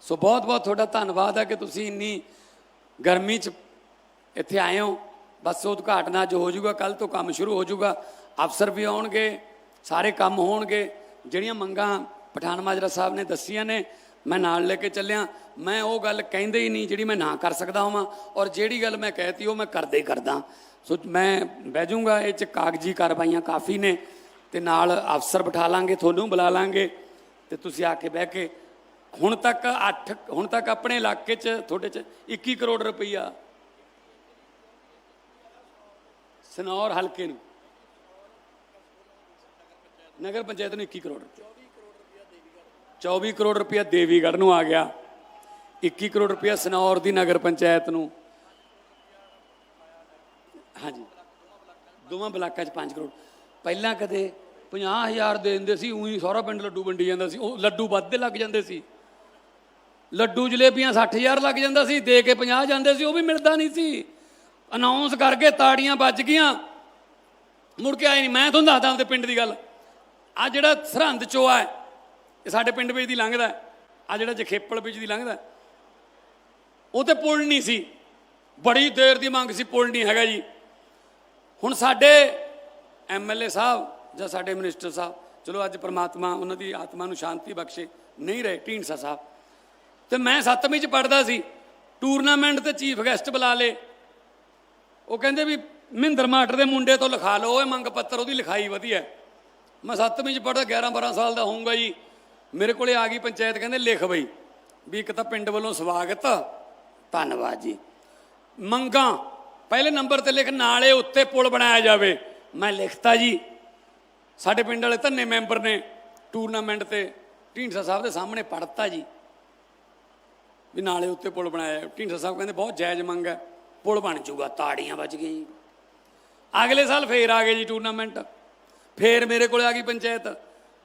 ਸੋ ਬਹੁਤ ਬਹੁਤ ਤੁਹਾਡਾ ਧੰਨਵਾਦ ਹੈ ਕਿ ਤੁਸੀਂ ਇੰਨੀ ਗਰਮੀ 'ਚ ਇੱਥੇ ਆਏ ਹੋ। ਬਸ ਉਦਘਾਟਨ ਅੱਜ ਹੋ ਜਾਊਗਾ ਕੱਲ ਤੋਂ ਕੰਮ ਸ਼ੁਰੂ ਹੋ ਜਾਊਗਾ। ਅਫਸਰ ਵੀ ਆਉਣਗੇ, ਸਾਰੇ ਕੰਮ ਹੋਣਗੇ। ਜਿਹੜੀਆਂ ਮੰਗਾਂ ਪਠਾਨ ਮਾਜਰਾ ਸਾਹਿਬ ਨੇ ਦੱਸੀਆਂ ਨੇ, ਮੈਂ ਨਾਲ ਲੈ ਕੇ ਚੱਲਿਆ। ਮੈਂ ਉਹ ਗੱਲ ਕਹਿੰਦੇ ਹੀ ਨਹੀਂ ਜਿਹੜੀ ਮੈਂ ਨਾ ਕਰ ਸਕਦਾ ਹਾਂ ਔਰ ਜਿਹੜੀ ਗੱਲ ਮੈਂ ਕਹਿਤੀ ਉਹ ਮੈਂ ਕਰਦੇ ਹੀ ਕਰਦਾ। ਸੋ ਮੈਂ ਬਹਿ ਜਾਊਂਗਾ, ਇਹ ਚ ਕਾਗਜ਼ੀ ਕਾਰਵਾਈਆਂ ਕਾਫੀ ਨੇ ਤੇ ਨਾਲ ਅਫਸਰ ਬਿਠਾ ਲਾਂਗੇ, ਤੁਹਾਨੂੰ ਬੁਲਾ ਲਾਂਗੇ ਤੇ ਤੁਸੀਂ ਆ ਕੇ ਬਹਿ ਕੇ ਹੁਣ ਤੱਕ 8 ਹੁਣ ਤੱਕ ਆਪਣੇ ਇਲਾਕੇ 'ਚ, ਤੁਹਾਡੇ 'ਚ 21 ਕਰੋੜ ਰੁਪਈਆ। ਸਨੌਰ ਹਲਕੇ ਨੂੰ। ਨਗਰ ਪੰਚਾਇਤ ਨੂੰ 21 ਕਰੋੜ ਰੁਪਈਆ। 24 ਕਰੋੜ ਰੁਪਈਆ ਦੇਵੀਗੜ੍ਹ ਨੂੰ ਆ ਗਿਆ। 21 ਕਰੋੜ ਰੁਪਈਆ ਸਨੌਰ ਦੀ ਨਗਰ ਪੰਚਾਇਤ ਨੂੰ। ਹਾਂਜੀ। ਦੋਵਾਂ ਬਲਾਕਾਂ ਚ 5 ਕਰੋੜ। ਪਹਿਲਾਂ ਕਦੇ 50000 ਦੇ ਦਿੰਦੇ ਸੀ, ਉਹੀ ਸਾਰਾ ਪਿੰਡ ਲੱਡੂ ਵੰਡੀ ਜਾਂਦਾ ਸੀ, ਉਹ ਲੱਡੂ ਵੱਧਦੇ ਲੱਗ ਜਾਂਦੇ ਸੀ। ਲੱਡੂ ਜਲੇਬੀਆਂ 60000 ਲੱਗ ਜਾਂਦਾ ਸੀ, ਦੇ ਕੇ 50 ਜਾਂਦੇ ਸੀ, ਉਹ ਵੀ ਮਿਲਦਾ ਨਹੀਂ ਸੀ। ਅਨਾਉਂਸ ਕਰਕੇ ਤਾੜੀਆਂ ਵੱਜ ਗਈਆਂ। ਮੁੜ ਕੇ ਆਏ ਨਹੀਂ। ਮੈਂ ਤੁਹਾਨੂੰ ਦੱਸਦਾ ਆਪਦੇ ਪਿੰਡ ਦੀ ਗੱਲ। ਆ ਜਿਹੜਾ ਸਰਹੰਦ ਚੋਆ ਹੈ, ਇਹ ਸਾਡੇ ਪਿੰਡ ਵਿੱਚ ਦੀ ਲੰਘਦਾ ਆ ਜਿਹੜਾ ਜਖੇਪਲ ਵਿੱਚ ਦੀ ਲੰਘਦਾ ਉਹ ਤੇ ਪੁਲ ਨਹੀਂ ਸੀ। ਬੜੀ ਦੇਰ ਦੀ ਮੰਗ ਸੀ, ਪੁਲ ਨਹੀਂ ਹੈਗਾ ਜੀ। ਹੁਣ ਸਾਡੇ ਐਮਐਲਏ ਸਾਹਿਬ ਜਾਂ ਸਾਡੇ ਮਿਨਿਸਟਰ ਸਾਹਿਬ, ਚਲੋ ਅੱਜ ਪ੍ਰਮਾਤਮਾ ਉਹਨਾਂ ਦੀ ਆਤਮਾ ਨੂੰ ਸ਼ਾਂਤੀ ਬਖਸ਼ੇ, ਨਹੀਂ ਰਹੇ, ਢੀਂਡਸਾ ਸਾਹਿਬ। ਤੇ ਮੈਂ 7ਵੀਂ ਚ ਪੜਦਾ ਸੀ। ਟੂਰਨਾਮੈਂਟ ਤੇ ਚੀਫ ਗੈਸਟ ਬੁਲਾ ਲੇ ਉਹ ਕਹਿੰਦੇ ਵੀ, ਮਹਿੰਦਰ ਮਾਟਰ ਦੇ ਮੁੰਡੇ ਤੋਂ ਲਿਖਾ ਲਓ ਇਹ ਮੰਗ ਪੱਤਰ ਉਹਦੀ ਲਿਖਾਈ ਵਧੀਆ ਮੈਂ 7ਵੀਂ ਚ ਪੜਦਾ 11 12 ਸਾਲ ਦਾ ਹੋਊਂਗਾ ਜੀ। ਮੇਰੇ ਕੋਲੇ ਆ ਗਈ ਪੰਚਾਇਤ, ਕਹਿੰਦੇ ਲਿਖ ਬਈ। ਵੀ ਇੱਕ ਤਾਂ ਪਿੰਡ ਵੱਲੋਂ ਸਵਾਗਤ, ਧੰਨਵਾਦ ਜੀ। ਮੰਗਾਂ, ਪਹਿਲੇ ਨੰਬਰ ਤੇ ਲਿਖ, ਨਾਲੇ ਉੱਤੇ ਪੁਲ ਬਣਾਇਆ ਜਾਵੇ। ਮੈਂ ਲਿਖਤਾ ਜੀ। ਸਾਡੇ ਪਿੰਡ ਵਾਲੇ ਧੰਨੇ ਮੈਂਬਰ ਨੇ ਟੂਰਨਾਮੈਂਟ ਤੇ, ਢੀਂਡਸਾ ਸਾਹਿਬ ਦੇ ਸਾਹਮਣੇ ਪੜਤਾ ਜੀ। ਵੀ ਨਾਲੇ ਉੱਤੇ ਪੁਲ ਬਣਾਇਆ। ਢੀਂਡਸਾ ਸਾਹਿਬ ਕਹਿੰਦੇ, ਬਹੁਤ ਜਾਇਜ਼ ਮੰਗ ਹੈ। ਪੁਲ ਬਣ ਜਾਊਗਾ, ਤਾੜੀਆਂ ਵੱਜ ਗਈਆਂ ਜੀ। ਅਗਲੇ ਸਾਲ ਫੇਰ ਆ ਗਏ ਜੀ ਟੂਰਨਾਮੈਂਟ ਫੇਰ ਮੇਰੇ ਕੋਲ ਆ ਗਈ ਪੰਚਾਇਤ।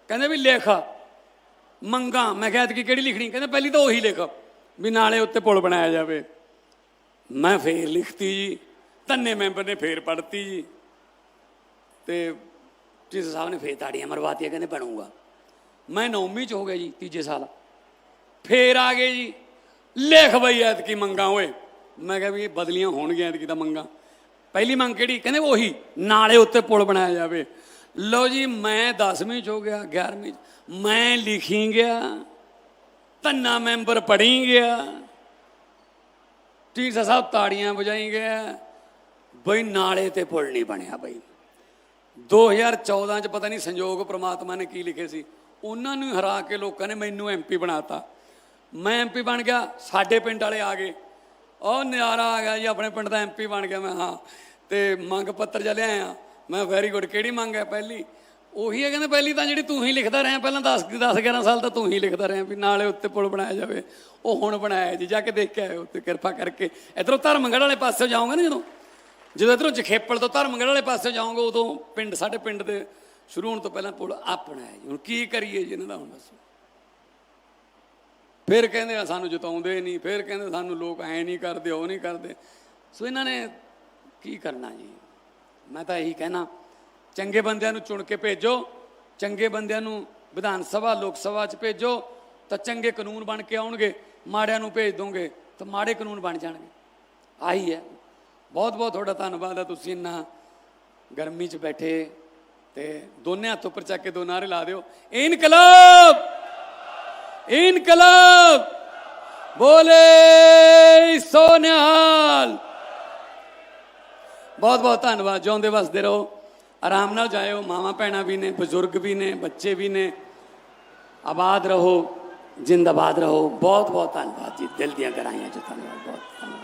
ਕਹਿੰਦੇ ਵੀ ਲਿਖ। ਮੰਗਾਂ, ਮੈਂ ਕਿਹਾ ਕਿ ਕਿਹੜੀ ਲਿਖਣੀ? ਕਹਿੰਦੇ ਪਹਿਲੀ ਤਾਂ ਉਹੀ ਲਿਖ, ਵੀ ਨਾਲੇ ਉੱਤੇ ਪੁਲ ਬਣਾਇਆ ਜਾਵੇ। ਮੈਂ ਫੇਰ ਲਿਖਤੀ ਜੀ। ਧੰਨੇ ਮੈਂਬਰ ਨੇ ਫੇਰ ਪੜਤੀ ਜੀ। ਤੇ ਜਿਸ ਸਾਹਿਬ ਨੇ ਫੇਰ ਤਾੜੀਆਂ ਮਰਵਾਤੀਆਂ, ਕਹਿੰਦੇ ਬਣੂਗਾ। ਮੈਂ ਨੌਵੀਂ ਚ ਹੋ ਗਿਆ ਜੀ, ਤੀਜੇ ਸਾਲ। ਫੇਰ ਆ ਗਏ ਜੀ। ਲਿਖ ਬਈ ਐਤਕੀ ਮੰਗਾਂ ਓਏ। ਮੈਂ ਕਿਹਾ ਵੀ ਇਹ ਬਦਲੀਆਂ ਹੋਣਗੀਆਂ ਐਤਕੀ ਤਾਂ ਮੰਗਾਂ। ਪਹਿਲੀ ਮੰਗ ਕਿਹੜੀ? ਕਹਿੰਦੇ ਉਹੀ, ਨਾਲੇ ਉੱਤੇ ਪੁਲ ਬਣਾਇਆ ਜਾਵੇ। ਲਓ ਜੀ, ਮੈਂ 10ਵੀਂ ਚ ਹੋ ਗਿਆ 11ਵੀਂ ਚ। ਮੈਂ ਲਿਖੀ ਗਿਆ, ਧੰਨਾ ਮੈਂਬਰ ਪੜ੍ਹੀ ਗਿਆ। ਟੀਚਰ ਸਾਹਿਬ ਤਾੜੀਆਂ ਵਜਾਈ ਗਿਆ। ਬਈ, ਨਾਲੇ ਤੇ ਪੁਲ ਨਹੀਂ ਬਣਿਆ ਬਈ। 2014 ਚ ਪਤਾ ਨਹੀਂ ਸੰਯੋਗ ਪ੍ਰਮਾਤਮਾ ਨੇ ਕੀ ਲਿਖੇ ਸੀ। ਉਹਨਾਂ ਨੂੰ ਹਰਾ ਕੇ ਲੋਕਾਂ ਨੇ ਮੈਨੂੰ ਐਮਪੀ ਬਣਾਤਾ। ਮੈਂ ਐਮਪੀ ਬਣ ਗਿਆ, ਸਾਡੇ ਪਿੰਡ ਵਾਲੇ ਆ ਗਏ। ਉਹ ਨਜ਼ਾਰਾ ਆ ਗਿਆ ਜੀ, ਆਪਣੇ ਪਿੰਡ ਦਾ ਐਮਪੀ ਬਣ ਗਿਆ ਮੈਂ, ਹਾਂ। ਤੇ ਮੰਗ ਪੱਤਰ ਜਿਹਾ ਲਿਆਇਆ ਮੈਂ ਵੈਰੀ ਗੁੱਡ ਕਿਹੜੀ ਮੰਗ ਹੈ ਪਹਿਲੀ? ਉਹੀ ਹੈ, ਕਹਿੰਦੇ, ਪਹਿਲੀ ਤਾਂ ਜਿਹੜੀ ਤੂੰ ਹੀ ਲਿਖਦਾ ਰਿਹਾ, ਪਹਿਲਾਂ 10 10 11 ਸਾਲ ਤਾਂ ਤੂੰ ਹੀ ਲਿਖਦਾ ਰਿਹਾ ਵੀ ਨਾਲੇ ਉੱਤੇ ਪੁਲ ਬਣਾਇਆ ਜਾਵੇ। ਉਹ ਹੁਣ ਬਣਾਇਆ ਜੀ, ਜਾ ਕੇ ਦੇਖ ਕੇ ਆਇਓ ਤੇ ਕਿਰਪਾ ਕਰਕੇ। ਇਧਰੋਂ ਧਰਮਗੜ੍ਹ ਵਾਲੇ ਪਾਸੇ ਜਾਓਗੇ ਨਾ ਜਦੋਂ? ਜਦੋਂ ਇਧਰੋਂ ਜਖੇਪਲ ਤੋਂ ਧਰਮਗੜ੍ਹ ਵਾਲੇ ਪਾਸੇ ਜਾਓਗੇ, ਉਦੋਂ ਪਿੰਡ, ਸਾਡੇ ਪਿੰਡ ਦੇ ਸ਼ੁਰੂ ਹੋਣ ਤੋਂ ਪਹਿਲਾਂ ਪੁਲ ਆਪਣਾ ਹੈ ਜੀ। ਹੁਣ ਕੀ ਕਰੀਏ ਜੀ ਇਹਨਾਂ ਦਾ ਹੁਣ ਦੱਸੋ? ਫਿਰ ਕਹਿੰਦੇ ਆ, ਸਾਨੂੰ ਜਿਤਾਉਂਦੇ ਨਹੀਂ, ਫਿਰ ਕਹਿੰਦੇ ਸਾਨੂੰ ਲੋਕ ਐ ਨਹੀਂ ਕਰਦੇ, ਉਹ ਨਹੀਂ ਕਰਦੇ। ਸੋ ਇਹਨਾਂ ਨੇ ਕੀ ਕਰਨਾ ਜੀ? ਮੈਂ ਤਾਂ ਇਹੀ ਕਹਿਣਾ, ਚੰਗੇ ਬੰਦਿਆਂ ਨੂੰ ਚੁਣ ਕੇ ਭੇਜੋ, ਚੰਗੇ ਬੰਦਿਆਂ ਨੂੰ ਵਿਧਾਨ ਸਭਾ, ਲੋਕ ਸਭਾ 'ਚ ਭੇਜੋ, ਤਾਂ ਚੰਗੇ ਕਾਨੂੰਨ ਬਣ ਕੇ ਆਉਣਗੇ, ਮਾੜਿਆਂ ਨੂੰ ਭੇਜ ਦੋਗੇ, ਤਾਂ ਮਾੜੇ ਕਾਨੂੰਨ ਬਣ ਜਾਣਗੇ। ਆਹੀ ਹੈ। ਬਹੁਤ ਬਹੁਤ ਤੁਹਾਡਾ ਧੰਨਵਾਦ ਹੈ ਤੁਸੀਂ ਇੰਨਾ ਗਰਮੀ 'ਚ ਬੈਠੇ ਤੇ ਦੋਨੇ ਹੱਥ ਉੱਪਰ ਚੱਕ ਕੇ ਦੋ ਨਾਰੇ ਲਾ ਦਿਓ। ਇਨਕਲਾਬ! ਇਨਕਲਾਬ। ਬੋਲੇ ਸੋਨਿਹਾਲ ਬਹੁਤ ਬਹੁਤ ਧੰਨਵਾਦ। ਜਿਉਂਦੇ ਵਸਦੇ ਰਹੋ। ਆਰਾਮ ਨਾਲ ਜਾਇਓ। ਮਾਵਾ ਭੈਣਾਂ ਵੀ ਨੇ, ਬਜ਼ੁਰਗ ਵੀ ਨੇ, ਬੱਚੇ ਵੀ ਨੇ। ਆਬਾਦ ਰਹੋ। ਜਿੰਦਾਬਾਦ ਰਹੋ। ਬਹੁਤ ਬਹੁਤ ਧੰਨਵਾਦ ਜੀ। ਦਿਲ ਦੀਆਂ ਗਹਿਰਾਈਆਂ ਚ ਧੰਨਵਾਦ। ਬਹੁਤ ਧੰਨਵਾਦ।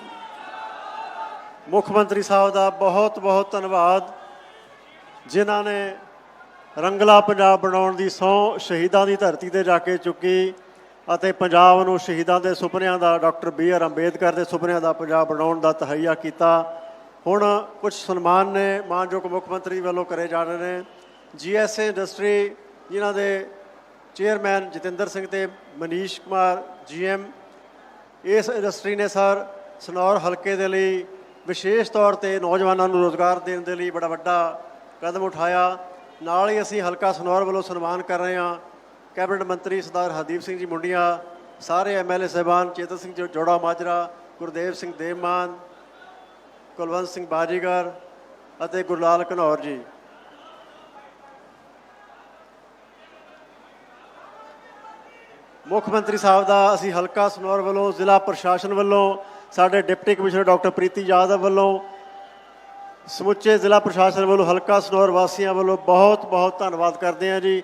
ਮੁੱਖ ਮੰਤਰੀ ਸਾਹਿਬ ਦਾ ਬਹੁਤ ਬਹੁਤ ਧੰਨਵਾਦ। ਜਿਨ੍ਹਾਂ ਨੇ ਰੰਗਲਾ ਪੰਜਾਬ ਬਣਾਉਣ ਦੀ ਸਹੁੰ ਸ਼ਹੀਦਾਂ ਦੀ ਧਰਤੀ ਤੇ ਜਾ ਕੇ ਚੁੱਕੀ। ਅਤੇ ਪੰਜਾਬ ਨੂੰ ਸ਼ਹੀਦਾਂ ਦੇ ਸੁਪਨਿਆਂ ਦਾ ਡਾਕਟਰ ਬੀ ਆਰ ਅੰਬੇਦਕਰ ਦੇ ਸੁਪਨਿਆਂ ਦਾ ਪੰਜਾਬ ਬਣਾਉਣ ਦਾ ਤਹਈਆ ਕੀਤਾ। ਹੁਣ ਕੁਝ ਸਨਮਾਨ ਨੇ, ਮਾਨਯੋਗ ਮੁੱਖ ਮੰਤਰੀ ਵੱਲੋਂ ਕਰੇ ਜਾ ਰਹੇ ਨੇ। ਜੀਐਸਏ ਇੰਡਸਟਰੀ ਜਿਨ੍ਹਾਂ ਦੇ ਚੇਅਰਮੈਨ ਜਤਿੰਦਰ ਸਿੰਘ ਤੇ ਮਨੀਸ਼ ਕੁਮਾਰ ਜੀਐਮ ਇਸ ਇੰਡਸਟਰੀ ਨੇ ਸਰ, ਸਨੌਰ ਹਲਕੇ ਦੇ ਲਈ ਵਿਸ਼ੇਸ਼ ਤੌਰ ਤੇ ਨੌਜਵਾਨਾਂ ਨੂੰ ਰੋਜ਼ਗਾਰ ਦੇਣ ਦੇ ਲਈ ਬੜਾ ਵੱਡਾ ਕਦਮ ਉਠਾਇਆ। ਨਾਲ ਹੀ ਅਸੀਂ ਹਲਕਾ ਸਨੌਰ ਵੱਲੋਂ ਸਨਮਾਨ ਕਰ ਰਹੇ ਹਾਂ। ਕੈਬਨਿਟ ਮੰਤਰੀ ਸਰਦਾਰ ਹਰਦੀਪ ਸਿੰਘ ਜੀ ਮੁੰਡੀਆਂ, ਸਾਰੇ ਐਮਐਲਏ ਸਾਹਿਬਾਨ, ਚੇਤਨ ਸਿੰਘ ਜੋ- ਜੋੜਾ ਮਾਜਰਾ, ਗੁਰਦੇਵ ਸਿੰਘ ਦੇਵਮਾਨ, ਕੁਲਵੰਤ ਸਿੰਘ ਬਾਜੀਗਰ ਅਤੇ ਗੁਰਲਾਲ ਘਨੌਰ ਜੀ। ਮੁੱਖ ਮੰਤਰੀ ਸਾਹਿਬ ਦਾ ਅਸੀਂ ਹਲਕਾ ਸਨੌਰ ਵੱਲੋਂ, ਜ਼ਿਲ੍ਹਾ ਪ੍ਰਸ਼ਾਸਨ ਵੱਲੋਂ, ਸਾਡੇ deputy commissioner doctor Preeti Yadav ਵੱਲੋਂ, ਸਮੁੱਚੇ ਜ਼ਿਲ੍ਹਾ ਪ੍ਰਸ਼ਾਸਨ ਵੱਲੋਂ, ਹਲਕਾ ਸਨੌਰ ਵਾਸੀਆਂ ਵੱਲੋਂ ਬਹੁਤ ਬਹੁਤ ਧੰਨਵਾਦ ਕਰਦੇ ਹਾਂ ਜੀ।